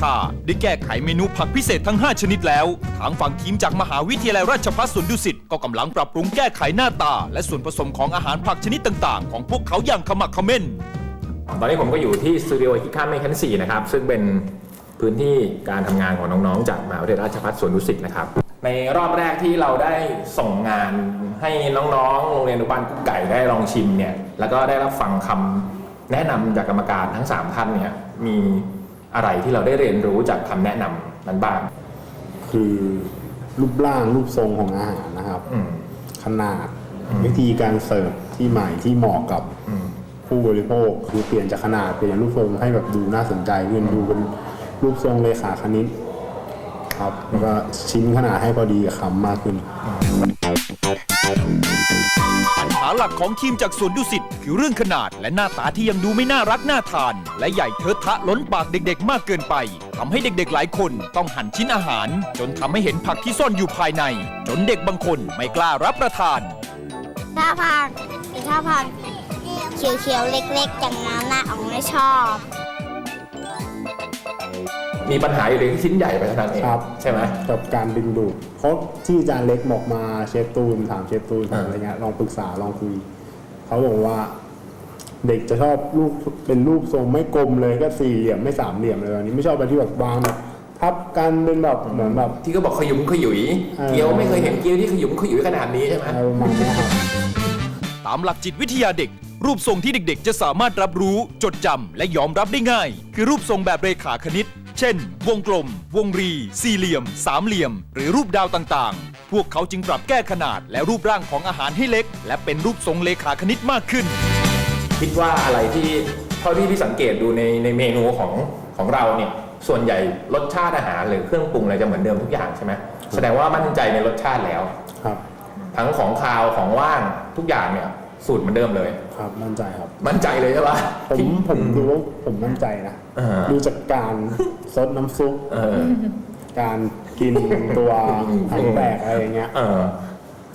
ทาได้แก้ไขเมนูผักพิเศษทั้ง 5 ชนิดแล้ว ทางฝั่งทีมจากมหาวิทยาลัยราชภัฏสวนดุสิตก็กำลังปรับปรุงแก้ไขหน้าตา และส่วนผสมของอาหารผักชนิดต่างๆ ของพวกเขาอย่างขมักเขม้น ตอนนี้ผมก็อยู่ที่สตูดิโอคิค่าเมคันสี่นะครับ ซึ่งเป็นพื้นที่การทำงานของน้องๆ จากมหาวิทยาลัยราชภัฏสวนดุสิตนะครับ ในรอบแรกที่เราได้ส่งงานให้น้องๆ โรงเรียนอนุบาลกุ๊กไก่ได้ลองชิมเนี่ย แล้วก็ได้รับฟังคำแนะนำจากกรรมการทั้ง 3 ท่านเนี่ย มี อะไรที่เราได้เรียนรู้จากคำแนะนำนั้นบ้าง คือรูปร่างรูปทรงของอาหารนะครับอืมขนาดวิธีการเสิร์ฟที่ใหม่ที่เหมาะกับอืมผู้บริโภคคือเปลี่ยนจากขนาดเปลี่ยนรูปทรงให้แบบดูน่าสนใจขึ้นดูเป็นรูปทรงเลขาคณิต ครับแล้วก็ชิ้นขนาดให้พอดีกับคำมากขึ้นปัญ หลักของทีมจากสวนดุสิตคือเรื่องขนาดและหน้าตาที่ยังดูไม่น่ารักน่าทาน และใหญ่เทอะทะล้นปากเด็กๆ มากเกินไปทำให้เด็กๆหลายคนต้องหั่นชิ้นอาหาร จนทำให้เห็นผักที่ซ่อนอยู่ภายใน จนเด็กบางคนไม่กล้ารับประทานถ้าพังถ้าพังเขียวๆเล็กๆอย่างนั้นนะอ๋องไม่ชอบ มีปัญหาอยู่ในชิ้นใหญ่ไปเท่านั้นเองครับใช่ไหม กับการดึงดูดเพราะที่อาจารย์เล็กบอกมาเชฟตูนถามเชฟตูนถามอ่า อะไรเงี้ยลองปรึกษาลองคุยเขาบอกว่า เด็กจะชอบรูปเป็นรูปทรงไม่กลมเลยก็สี่เหลี่ยมไม่สามเหลี่ยมเลยอันนี้ไม่ชอบอะไรที่แบบวางแบบทับกันเป็นแบบเหมือนแบบ ที่เขาบอกขยุมขยุยเออ เกี๊ยวไม่เคยเห็นเกี๊ยวที่ขยุมขยุยขนาดนี้ใช่ไหม อะไรประมาณเนี้ยครับ ตามหลักจิตวิทยาเด็ก รูปทรงที่เด็กๆ จะสามารถรับรู้ จดจำและยอมรับได้ง่าย คือรูปทรงแบบเรขาคณิต เช่น วงกลม วงรี สี่เหลี่ยม สามเหลี่ยม หรือรูปดาวต่างๆ พวกเขาจึงปรับแก้ขนาดและรูปร่างของอาหารให้เล็ก และเป็นรูปทรงเลขาคณิตมากขึ้น คิดว่าอะไรที่เท่าที่พี่สังเกตดูในในเมนูของของเราเนี่ยส่วนใหญ่รสชาติอาหารหรือเครื่องปรุงอะไรจะเหมือนเดิมทุกอย่างใช่ไหมแสดงว่ามั่นใจในรสชาติแล้ว ครับ ทั้งของคาวของว่างทุกอย่างเนี่ยสูตรเหมือนเดิมเลย ครับมั่นใจครับ มั่นใจเลยใช่ปะ ผมที่ผมดูว่าผมมั่นใจนะอ่า ดูจากการซดน้ำซุปเออการกินตัวทั้งแตกอะไรอย่างเงี้ย เออ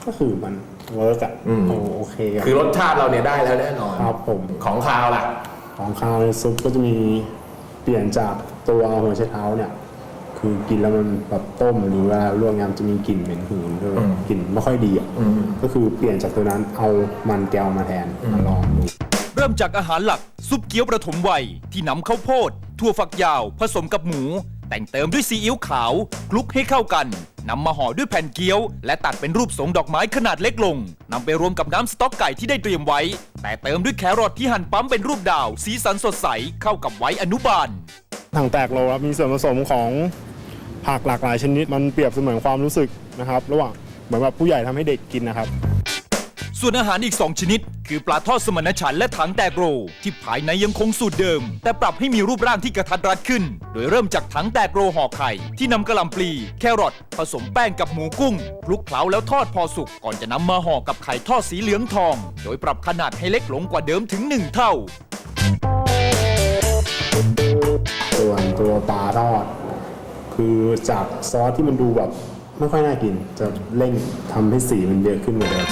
ก็คือมันเวิร์กอะอืม โอโอเคอะคือรสชาติเราเนี่ยได้แล้วแน่นอน ครับผมของคาวล่ะ ของข้าวในซุปก็จะมีเปลี่ยนจากตัวหัวไชเท้าเนี่ย คือกินแล้วมันแบบต้มหรือว่าลวกยำจะมีกลิ่นเหม็นหืนด้วยอืมกลิ่นไม่ค่อยดีอะอืมก็คือเปลี่ยนจากตัวนั้นเอามันแก้วมาแทนมาลองดูเริ่มจากอาหารหลักซุปเกี๊ยวประถมวัยที่นำข้าวโพดถั่วฝักยาว ผสมกับหมู แต่งเติมด้วยซีอิ๊วขาวคลุกให้เข้ากันนำมาห่อด้วยแผ่นเกี๊ยว และตัดเป็นรูปทรงดอกไม้ขนาดเล็กลงนำไปรวมกับน้ำสต๊อกไก่ที่ได้เตรียมไว้ แต่เติมด้วยแครอทที่หั่นปั๊มเป็นรูปดาว สีสันสดใสเข้ากับไว้อนุบาลถังแตกโลครับมีส่วนผสมของ ผักหลากหลายชนิดมันเปรียบเสมือนความรู้สึกนะครับ ระหว่างเหมือนแบบผู้ใหญ่ทำให้เด็กกินนะครับ ส่วนอาหารอีก 2 ชนิด คือปลาทอดสมณฉันและถังแตกโร ที่ภายในยังคงสูตรเดิม แต่ปรับให้มีรูปร่างที่กระทัดรัดขึ้น โดยเริ่มจากถังแตกโรห่อไข่ที่นำกระหล่ำปลี แครอทผสมแป้งกับหมูกุ้งคลุกเคล้าแล้วทอดพอสุกก่อนจะนำมาห่อกับไข่ทอดสีเหลืองทอง โดยปรับขนาดให้เล็กลงกว่าเดิมถึง 1 เท่าส่วนตัวปลาทอด คือจากซอสที่มันดูแบบไม่ค่อยน่ากิน จะเร่งทำให้สีมันเยอะขึ้นกว่าเดิม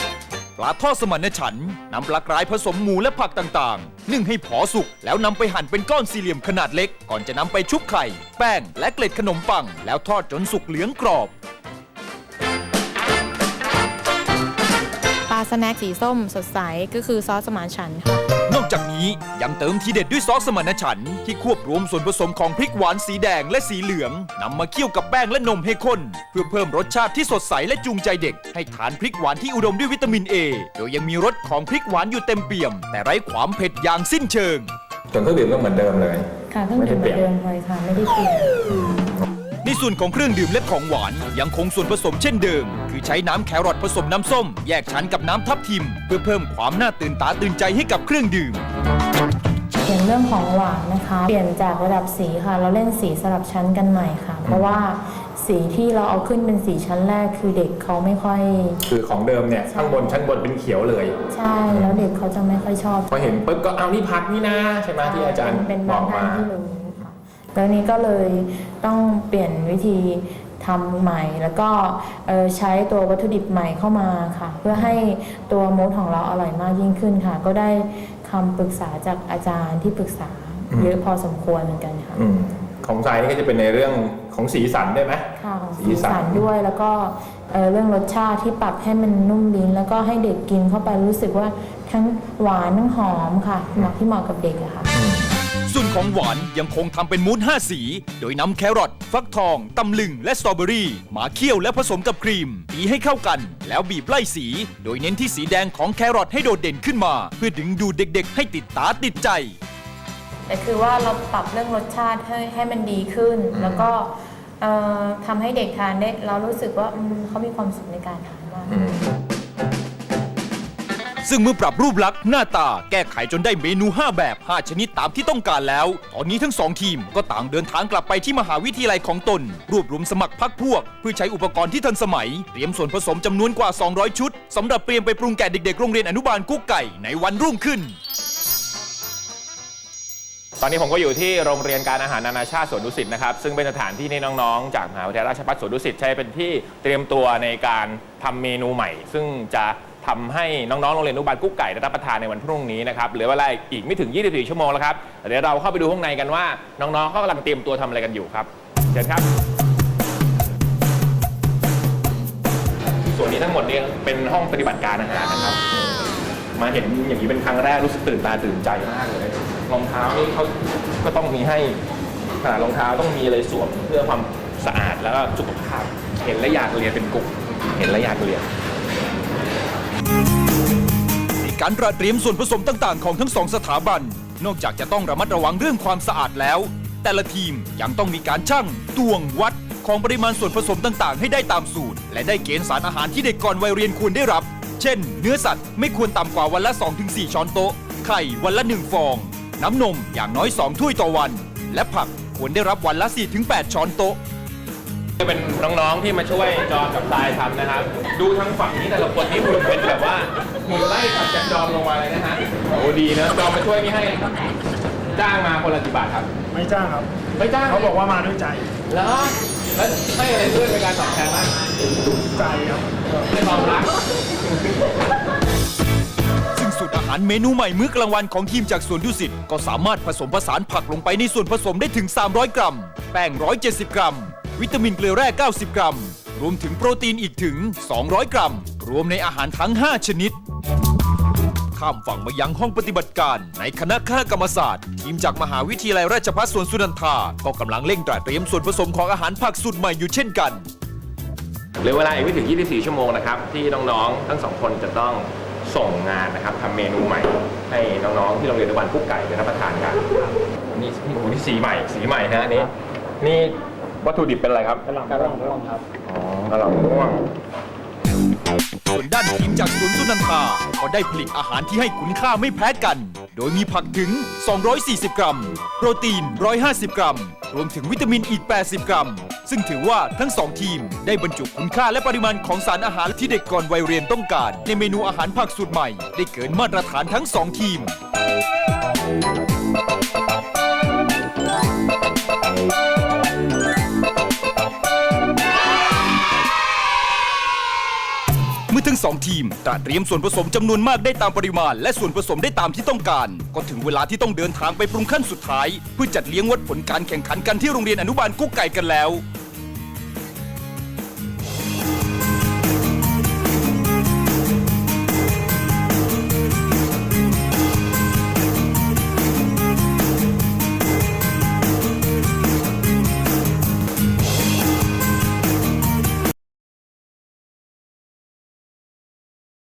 ปลาทอดสมณฉันท์นำปลากรายผสมหมูและผักต่างๆ นึ่งให้พอสุก แล้วนำไปหั่นเป็นก้อนสี่เหลี่ยมขนาดเล็ก ก่อนจะนำไปชุบไข่ แป้ง และเกล็ดขนมปัง แล้วทอดจนสุกเหลืองกรอบ ปลาสแน็คสีส้มสดใสก็คือซอสสมานฉันท์ค่ะนอก จากนี้ยังเติมทีเด็ดด้วยซอสสมานฉันท์ที่ควบรวมส่วนผสมของพริกหวานสีแดงและสีเหลืองนำมาเคี่ยวกับแป้งและนมให้ข้น เพื่อเพิ่มรสชาติที่สดใสและจูงใจเด็ก ให้ทานพริกหวานที่อุดมด้วยวิตามินเอโดยยังมีรสของพริกหวานอยู่เต็มเปี่ยม แต่ไร้ความเผ็ดอย่างสิ้นเชิง ส่วนเครื่องดื่มก็เหมือนเดิมเลย ค่ะเครื่องดื่มเหมือนเดิมเลยค่ะไม่ได้เปลี่ยนใน ส่วนของเครื่องดื่มและของหวานยังคงส่วนผสมเช่นเดิม คือใช้น้ำแครอทผสมน้ำส้ม แยกชั้นกับน้ำทับทิม เพื่อเพิ่มความน่าตื่นตาตื่นใจให้กับเครื่องดื่มเปลี่ยนเรื่องของหวานนะคะ เปลี่ยนจากระดับสีค่ะ เราเล่นสีสลับชั้นกันใหม่ค่ะ เพราะว่าสีที่เราเอาขึ้นเป็นสีชั้นแรกคือเด็กเขาไม่ค่อย คือของเดิมเนี่ยข้างบนชั้นบนเป็นเขียวเลย ใช่แล้วเด็กเขาจะไม่ค่อยชอบพอเห็นปุ๊บก็เอานี่พักนี่นะใช่ไหมที่อาจารย์เป็นบบาองกท่ามานที่รู้ค่ะ แล้วนี้ก็เลยต้องเปลี่ยนวิธีทำใหม่ แล้วก็เอ่อใช้ตัววัตถุดิบใหม่เข้ามาค่ะ เพื่อให้ตัวมูสของเราอร่อยมากยิ่งขึ้นค่ะ ก็ได้คำปรึกษาจากอาจารย์ที่ปรึกษาอืมเยอะพอสมควรเหมือนกันค่ะอืมของทรายนี่ก็จะเป็นในเรื่องของสีสันได้ไหมค่ะของสีสีสันสันด้วยแล้วก็เอ่อเรื่องรสชาติที่ปรับให้มันนุ่มลิ้นแล้วก็ให้เด็กกินเข้าไปรู้สึกว่าทั้งหวานทั้งหอมค่ะเหมาะที่เหมาะกับเด็กอะค่ะ ส่วนของหวานยังคงทำเป็นมูส5สี โดยนำแครอทฟักทองตำลึงและสตรอเบอรี่ มาเคี่ยวและผสมกับครีมตีให้เข้ากัน แล้วบีบไล่สี โดยเน้นที่สีแดงของแครอทให้โดดเด่นขึ้นมา เพื่อดึงดูดเด็กๆ ให้ติดตาติดใจ แต่คือว่าเราปรับเรื่องรสชาติให้ให้มันดีขึ้น แล้วก็เอ่อทำให้เด็กทานได้เรารู้สึกว่าอืมเขามีความสุขในการทานมาก ซึ่งเมื่อปรับรูปลักษณ์หน้าตาแก้ไขจนได้เมนู 5 แบบ 5 ชนิดตามที่ต้องการแล้ว ตอนนี้ทั้งสองทีมก็ต่างเดินทางกลับไปที่มหาวิทยาลัยของตน รวบรวมสมัครพักพวก เพื่อใช้อุปกรณ์ที่ทันสมัย เตรียมส่วนผสมจำนวนกว่า 200 ชุดสำหรับเตรียมไปปรุงแก่เด็กๆโรงเรียนอนุบาลกุ๊กไก่ในวันรุ่งขึ้น ตอนนี้ผมก็อยู่ที่โรงเรียนการอาหารนานาชาติสวนดุสิตนะครับซึ่งเป็นสถานที่ที่น้องๆ จากมหาวิทยาลัยราชภัฏสวนดุสิตใช้เป็นที่เตรียมตัวในการทำเมนูใหม่ ซึ่งจะ ทำให้น้องๆโรงเรียนอนุบาลกุ๊กไก่ได้รับประทานในวันพรุ่งนี้นะครับเหลือเวลาอีกไม่ถึง 24 ชั่วโมงแล้วครับเดี๋ยวเราเข้าไปดูข้างในกันว่า น้องๆเขากำลังเตรียมตัวทำอะไรกันอยู่ครับเชิญครับส่วนนี้ทั้งหมดเนี้เป็นห้องปฏิบัติการอาหารนะครับ มาเห็นอย่างนี้เป็นครั้งแรกรู้สึกตื่นตาตื่นใจมากเลยรองเท้านี่เขาก็ต้องมีให้ขนาดรองเท้าต้องมีอะไรสวมเพื่อความสะอาดแล้วก็สุขภาพ เห็นแล้วอยากเรียนเป็นกลุ่มเห็นแล้วอยากเรียน ในการตระเตรียมส่วนผสมต่างๆ ของทั้งสองสถาบัน นอกจากจะต้องระมัดระวังเรื่องความสะอาดแล้ว แต่ละทีมยังต้องมีการชั่งตวงวัดของปริมาณส่วนผสมต่างๆ ให้ได้ตามสูตร และได้เกณฑ์สารอาหารที่เด็กก่อนวัยเรียนควรได้รับ เช่น เนื้อสัตว์ไม่ควรต่ำกว่าวันละ 2-4 ช้อนโต๊ะ ไข่วันละ 1 ฟอง น้ำนมอย่างน้อย 2 ถ้วยต่อวัน และผักควรได้รับวันละ 4-8 ช้อนโต๊ะจะ เป็นน้องๆที่มาช่วยจอมกับทรายทำนะครับ ดูทางฝั่งนี้แต่ละคนนี่หุ่นเป็นแบบว่าหุ่นไล่ขับจากจอมลงมาเลยนะฮะโอ้ดีนะจอมมาช่วยนี่ให้จ้างมาคนละกี่บาทครับไม่จ้างครับ ไม่จ้างเขาบอกว่ามาด้วยใจ แล้วแล้วให้อะไรเพื่อนเป็นการตอบแทนบ้างใจครับให้ความรักซึ่งสูตรอาหารเมนูใหม่มื้อกลางวันของทีมจากสวนดุสิตก็สามารถผสมผสานผักลงไปในส่วนผสมได้ถึง 300 กรัม แป้ง 170 กรัม วิตามินเกลือแร่ 90 กรัม รวมถึงโปรตีนอีกถึง 200 กรัม รวมในอาหารทั้ง 5 ชนิด ข้ามฝั่งมายังห้องปฏิบัติการ ในคณะคณะกรรมศาสตร์ ทีมจากมหาวิทยาลัยราชภัฏสวนสุนันทา ก็กำลังเร่งตระเตรียมส่วนผสมของอาหารผักสูตรใหม่อยู่เช่นกัน เหลือเวลาอีกไม่ถึง 24 ชั่วโมงนะครับ ที่น้องๆ ทั้งสองคนจะต้องส่งงานนะครับทำเมนูใหม่ ให้น้องๆ ที่โรงเรียนอนุบาลกุ๊กไก่ได้รับประทานกันนี่โอ้โหนี่สีใหม่ สีใหม่นะอันนี้นี่ วัตถุดิบเป็นอะไรครับกระหล่ำกระหล่ำม่วงครับอ๋อกระหล่ำม่วงส่วนด้านทีมจากสวนสุนันทาก็ได้ผลิตอาหารที่ให้คุณค่าไม่แพ้กัน โดยมีผักถึง 240 กรัม โปรตีน 150 กรัม รวมถึงวิตามินอีก 80 กรัม ซึ่งถือว่าทั้งสองทีมได้บรรจุคุณค่าและปริมาณของสารอาหารที่เด็กก่อนวัยเรียนต้องการ ในเมนูอาหารผักสูตรใหม่ ได้เกินมาตรฐานทั้งสองทีม อทั้งสองทีมตระเตรียมส่วนผสมจำนวนมากได้ตามปริมาณ และส่วนผสมได้ตามที่ต้องการ ก็ถึงเวลาที่ต้องเดินทางไปปรุงขั้นสุดท้าย เพื่อจัดเลี้ยงวัดผลการแข่งขันกันที่โรงเรียนอนุบาลกุ๊กไก่กันแล้ว